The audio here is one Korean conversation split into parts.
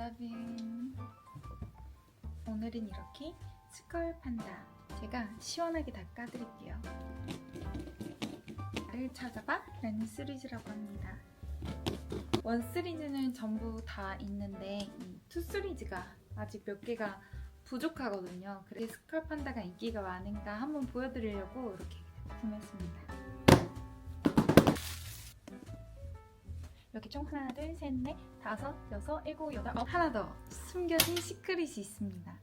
여러분 오늘은 이렇게 스컬 판다. 제가 시원하게 닦아드릴게요. 나를 찾아봐. 라는 시리즈라고 합니다. 원 시리즈는 전부 다 있는데 이투 시리즈가 아직 몇 개가 부족하거든요. 그래서 스컬 판다가 인기가 많은가 한번 보여드리려고 이렇게 구매했습니다 이렇게 총 하나, 둘, 셋, 넷, 다섯, 여섯, 일곱, 여덟, 아홉 하나 더 숨겨진 시크릿이 있습니다.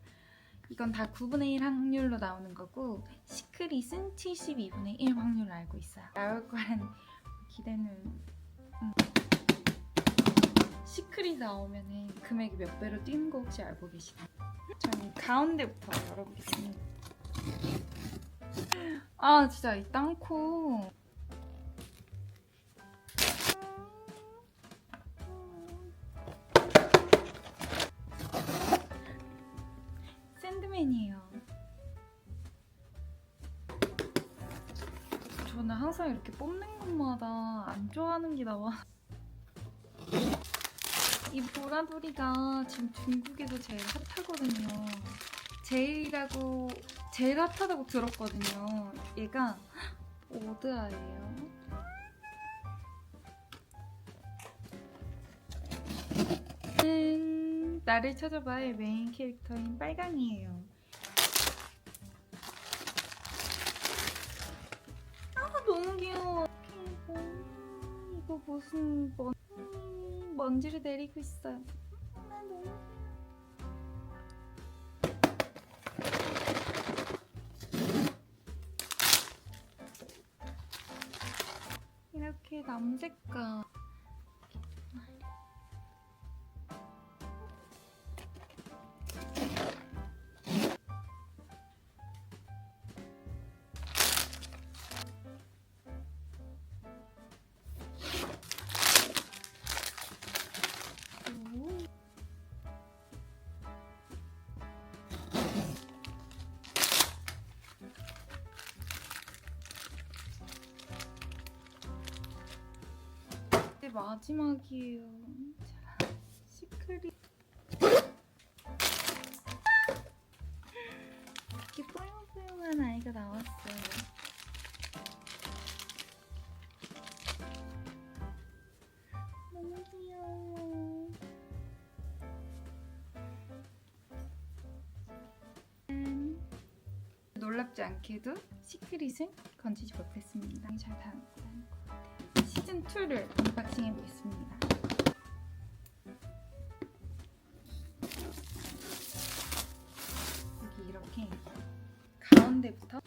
이건 다 9분의 1 확률로 나오는 거고 시크릿은 72분의 1 확률로 알고 있어요. 나올 거란 기대는 음. 시크릿 나오면은 금액이 몇 배로 뛰는 거 혹시 알고 계시나요? 저는 가운데부터 열어보겠습니다. 아 진짜 이 땅콩 샌드맨이에요. 저는 항상 이렇게 뽑는 것마다 안 좋아하는 게 나와. 이 보라돌이가 지금 중국에서 제일 핫하거든요. 제일이라고 제일 핫하다고 들었거든요. 얘가 오드아예요. 나를 찾아봐의 메인 캐릭터인 빨강이에요. 아 너무 귀여워. 이거, 이거 무슨 먼, 음, 먼지를 내리고 있어요. 아, 너무 이렇게 남색깔 마지막이에요. 자, 시크릿. 이렇게 뽀용뽀용한 아이가 나왔어요. 너무 귀여워. 음, 놀랍지 않게도 시크릿은 건지지 못했습니다. 잘 같아요. 시즌 2를 언박싱해 보겠습니다. 여기 이렇게 가운데부터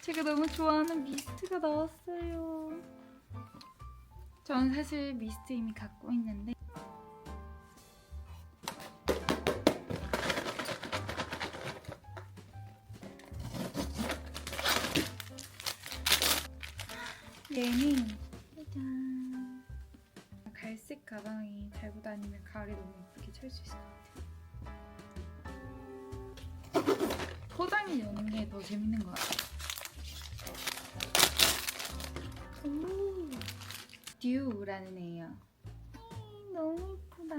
제가 너무 좋아하는 미스트가 나왔어요. 저는 사실 미스트 이미 갖고 있는데 얘는 짜잔 갈색 가방이 달고 다니면 가을에 너무 예쁘게 찰 수 있을 것 같아요. 포장이 여는 게 더 재밌는 것 같아요. 오, 듀라는 애예요. 음, 너무 예쁘다.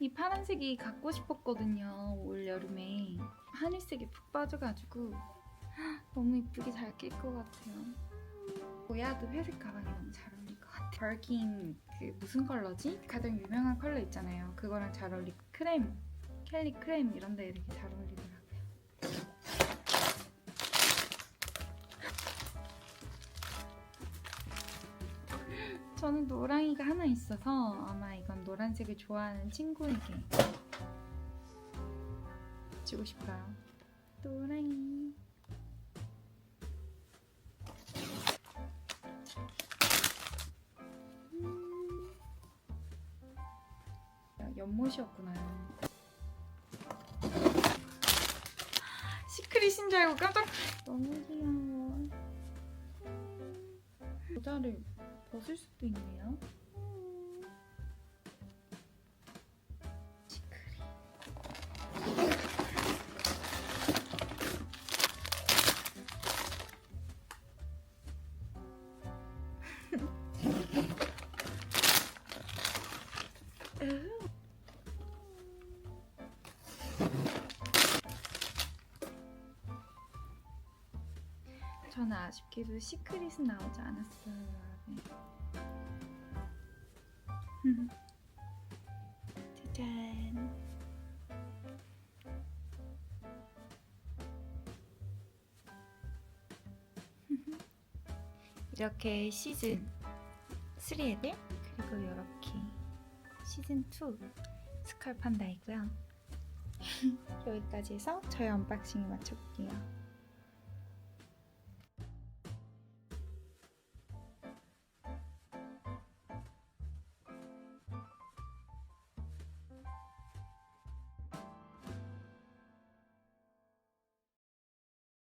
이 파란색이 갖고 싶었거든요. 올 여름에 하늘색에 푹 빠져가지고 너무 이쁘게 잘 낄 것 같아요. 보야도 회색 가방이 너무 잘 어울릴 것 같아요. 벌킨 그 무슨 컬러지? 가장 유명한 컬러 있잖아요. 그거랑 잘 어울리고 크렘, 캘리 크렘 이런 데 되게 잘 어울리더라고요. 저는 노랑이가 하나 있어서 아마 이건 노란색을 좋아하는 친구에게 주고 싶어요. 노랑이. 연못이었구나. 시크릿인 줄 알고 깜짝 너무 귀여워. 모자를 벗을 수도 있네요. 아쉽게도 시크릿은 나오지 않았어요, 여러분. 짜잔. 이렇게 시즌 3 애들 그리고 이렇게 시즌 2 스컬 판다이고요. 여기까지 해서 저희 언박싱을 마쳐볼게요.